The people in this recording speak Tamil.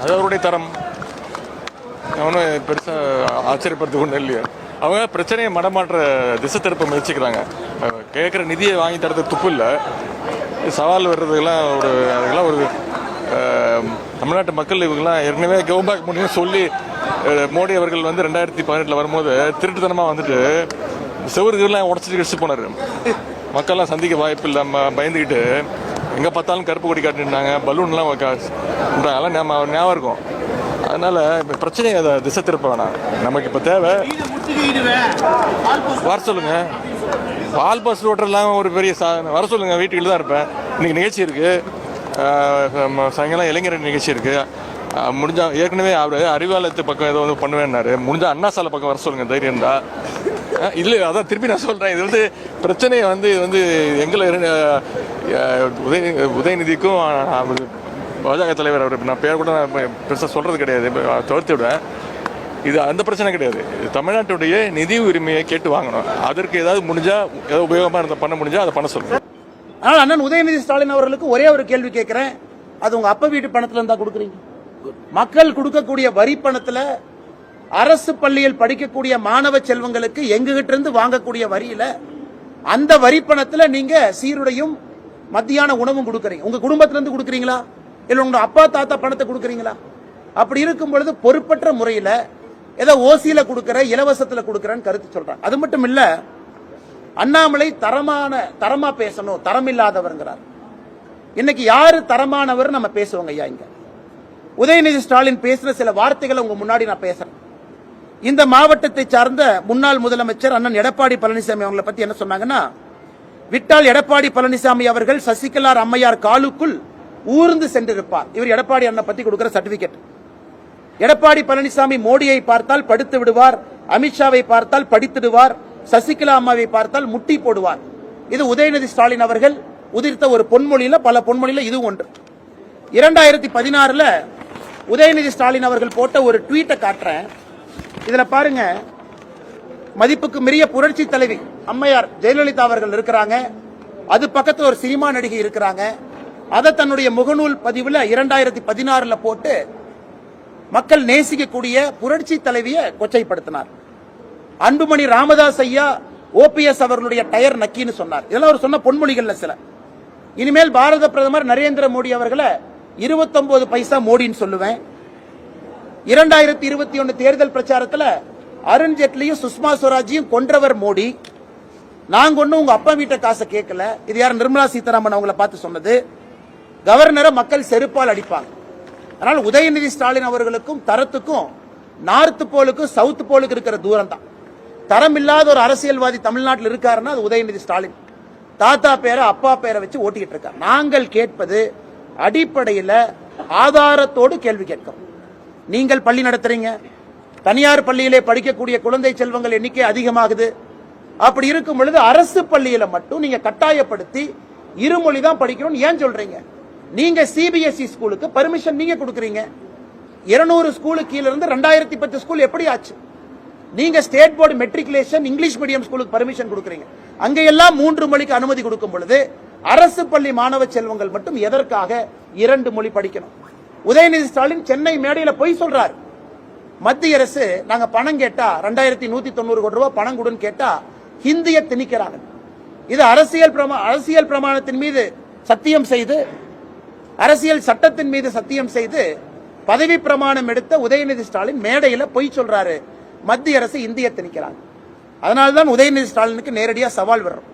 அது அவருடைய தரம். அவனும் பெருசாக ஆச்சரியப்படுறது ஒன்றும் இல்லையா. அவங்க பிரச்சனையை மடமாற்ற திசை திருப்ப முயற்சிக்கிறாங்க. கேட்குற நிதியை வாங்கி தரது துப்பு இல்லை. சவால் வர்றதுக்கெல்லாம் ஒரு அதுக்கெல்லாம் ஒரு தமிழ்நாட்டு மக்கள் இவங்கெல்லாம் ஏற்கனவே கோ பேக் முடியும் சொல்லி மோடி அவர்கள் வந்து ரெண்டாயிரத்தி பதினெட்டில் வரும்போது திருட்டுத்தனமாக வந்துட்டு செவருக்கெல்லாம் உடச்சிட்டு கடிச்சு போனார். மக்கள்லாம் சந்திக்க வாய்ப்பு இல்லாமல் பயந்துக்கிட்டு எங்கே பார்த்தாலும் கருப்பு கொடி காட்டினாங்க பலூன்லாம். அதெல்லாம் நம்ம ஞாபகம் இருக்கும். அதனால இப்போ பிரச்சனையை அதை திசை திருப்ப வேணாம். நமக்கு இப்போ தேவை. வர சொல்லுங்க. பால் பஸ் ஓட்டுறதுலாம் ஒரு பெரிய சாதனை வர சொல்லுங்க வீட்டுக்குள்ள தான் இருப்பேன். இன்னைக்கு நிகழ்ச்சி இருக்கு. ஆஹ் நம்ம சாயங்காலம் இளைஞர் நிகழ்ச்சி இருக்கு. ஆஹ் முடிஞ்சா ஏற்கனவே அவர் அறிவாலயத்து பக்கம் ஏதோ வந்து பண்ணுவேன்னாரு. முடிஞ்சா அண்ணா சாலை பக்கம் வர சொல்லுங்க தைரியம் ஆஹ் இல்ல அதான் திருப்பி நான் சொல்றேன். இது வந்து பிரச்சனையை வந்து இது வந்து எங்களை உதய உதயநிதிக்கும் பாஜக தலைவர் அவர் நான் பேர் கூட நான் பெருசாக சொல்றது கிடையாது. தவிர்த்து விடுவேன் இது அந்த பிரச்சனை கிடையாது. இது தமிழ்நாட்டுடைய நிதி உரிமையை கேட்டு வாங்கணும். அதற்கு ஏதாவது முடிஞ்சா ஏதாவது உபயோகமா இருந்தால் பண்ண முடிஞ்சா அதை பண்ண சொல்லுங்க. ஆனால் அண்ணன் உதயநிதி ஸ்டாலின் அவர்களுக்கு ஒரே ஒரு கேள்வி கேட்கிறேன். அது உங்க அப்பா வீட்டு பணத்துல இருந்தா கொடுக்குறீங்க. மக்கள் கொடுக்கக்கூடிய வரி பணத்துல அரசு பள்ளியில் படிக்கக்கூடிய மாணவ செல்வங்களுக்கு எங்ககிட்ட இருந்து வாங்கக்கூடிய வரியில அந்த வரி பணத்துல நீங்க சீருடையும் மத்தியான உணவும் கொடுக்குறீங்க. உங்க குடும்பத்துல இருந்து கொடுக்குறீங்களா? இல்ல உங்க அப்பா தாத்தா பணத்தை கொடுக்குறீங்களா? அப்படி இருக்கும் பொழுது பொறுப்பற்ற முறையில ஏதோ ஓசியில கொடுக்கிற இலவசத்துல கொடுக்கறேன்னு கருத்து சொல்றாங்க. அது மட்டும் இல்ல அண்ணாமலை தரமான தரமா பேசணும் தரம் இல்லாதவர்ங்கிறார். இன்னைக்கு யாரு தரமானவர் நம்ம பேசுவோங்க ஐயா இங்க. உதயநிதி ஸ்டாலின் பேசுகிற சில வார்த்தைகளை உங்க முன்னாடி நான் பேசுறேன். இந்த மாவட்டத்தை சார்ந்த முன்னாள் முதலமைச்சர் அண்ணன் எடப்பாடி பழனிசாமி அவங்களை பத்தி என்ன சொன்னாங்கன்னா விட்டால் எடப்பாடி பழனிசாமி அவர்கள் சசிகலார் அம்மையார் காலுக்குள் ஊர்ந்து சென்றிருப்பார். இவர் எடப்பாடி அண்ணன் பத்தி கொடுக்கிற சர்டிபிகேட். எடப்பாடி பழனிசாமி மோடியை பார்த்தால் படுத்து விடுவார் அமித்ஷாவை பார்த்தால் படித்திடுவார் சசிகலா அம்மாவை பார்த்தால் முட்டி போடுவார். இது உதயநிதி ஸ்டாலின் அவர்கள் உதிர்த்த ஒரு பொன்மொழியில பல பொன்மொழியில இது ஒன்று. இரண்டாயிரத்தி பதினாறுல உதயநிதி ஸ்டாலின் அவர்கள் போட்ட ஒரு ட்வீட்டை காட்டுறேன். இதுல பாருங்க. மதிப்புக்கு மிரிய புரட்சி தலைவி அம்மையார் ஜெயலலிதா அவர்கள் இருக்கிறாங்க. அது பக்கத்துல ஒரு சினிமா நடிகை இருக்கிறாங்க. அதை தன்னுடைய முகநூல் பதிவுல இரண்டாயிரத்தி பதினாறுல போட்டு மக்கள் நேசிக்கக்கூடிய புரட்சி தலைவியை கொச்சைப்படுத்தினார். அன்புமணி ராமதாஸ் ஐயா ஓபிஎஸ் அவர்களுடைய டயர் நக்கின்னு சொன்னார். இதெல்லாம் அவர் சொன்ன பொன்மொழிகள்ல சில. இனிமேல் பாரத பிரதமர் நரேந்திர மோடி அவர்களை 29 பைசா மோடின்னு சொல்லுவேன். இரண்டாயிரத்தி இருபத்தி ஒன்னு தேர்தல் பிரச்சாரத்தில் அருண் ஜேட்லியும் சுஷ்மா ஸ்வராஜையும் கொன்றவர் மோடி. நாங்க ஒன்றும் உங்க அப்பா வீட்டை காசை கேட்கல. இது யார் நிர்மலா சீதாராமன் அவங்கள பார்த்து சொன்னது. கவர்னரை மக்கள் செருப்பால் அடிப்பாங்க. அதனால உதயநிதி ஸ்டாலின் அவர்களுக்கும் தரத்துக்கும் நார்த்து போலுக்கும் சவுத் போலுக்கு இருக்கிற தூரம் தான் தரம் இல்லாத ஒரு அரசியல்வாதி தமிழ்நாட்டில் இருக்காருன்னா அது உதயநிதி ஸ்டாலின். தாத்தா பேரை அப்பா பேரை வச்சு ஓட்டிக்கிட்டு இருக்கார். நாங்கள் கேட்பது அடிப்படையில் ஆதாரத்தோடு கேள்வி கேட்கிறோம் நீங்கள் பள்ளி நடத்துறீங்க. தனியார் பள்ளியிலே படிக்கக்கூடிய குழந்தை செல்வங்கள் எண்ணிக்கை அதிகமாகுது. அப்படி இருக்கும் பொழுது அரசு பள்ளியில மட்டும் நீங்க கட்டாயப்படுத்தி இருமொழி தான் படிக்கணும்னு ஏன் சொல்றீங்க? நீங்க சிபிஎஸ்இ ஸ்கூலுக்கு பர்மிஷன் நீங்க கொடுக்குறீங்க. இருநூறு ஸ்கூலுக்கு கீழ இருந்து ரெண்டாயிரத்தி பத்து ஸ்கூல் எப்படி ஆச்சு? நீங்க state board matriculation English medium ஸ்கூலுக்கு பர்மிஷன் கொடுக்குறீங்க. அங்கெல்லாம் மூன்று மொழிக்கு அனுமதி கொடுக்கும் பொழுது அரசு பள்ளி மாணவ செல்வங்கள் மட்டும் எதற்காக இரண்டு மொழி படிக்கணும்? உதயநிதி ஸ்டாலின் சென்னை மேடையில் பொய் சொல்றாரு. மத்திய அரசு நாங்க பணம் கேட்டா ரெண்டாயிரத்தி நூத்தி தொண்ணூறு கோடி ரூபாய் பணம் கொடுன்னு கேட்டா ஹிந்திய திணிக்கிறாங்க. இது அரசியல் பிரமா அரசியல் பிரமாணத்தின் மீது சத்தியம் செய்து அரசியல் சட்டத்தின் மீது சத்தியம் செய்து பதவி பிரமாணம் எடுத்த உதயநிதி ஸ்டாலின் மேடையில் பொய் சொல்றாரு. மத்திய அரசு இந்திய திணிக்கிறாங்க. அதனால்தான் உதயநிதி ஸ்டாலினுக்கு நேரடியாக சவால் விடுறோம்.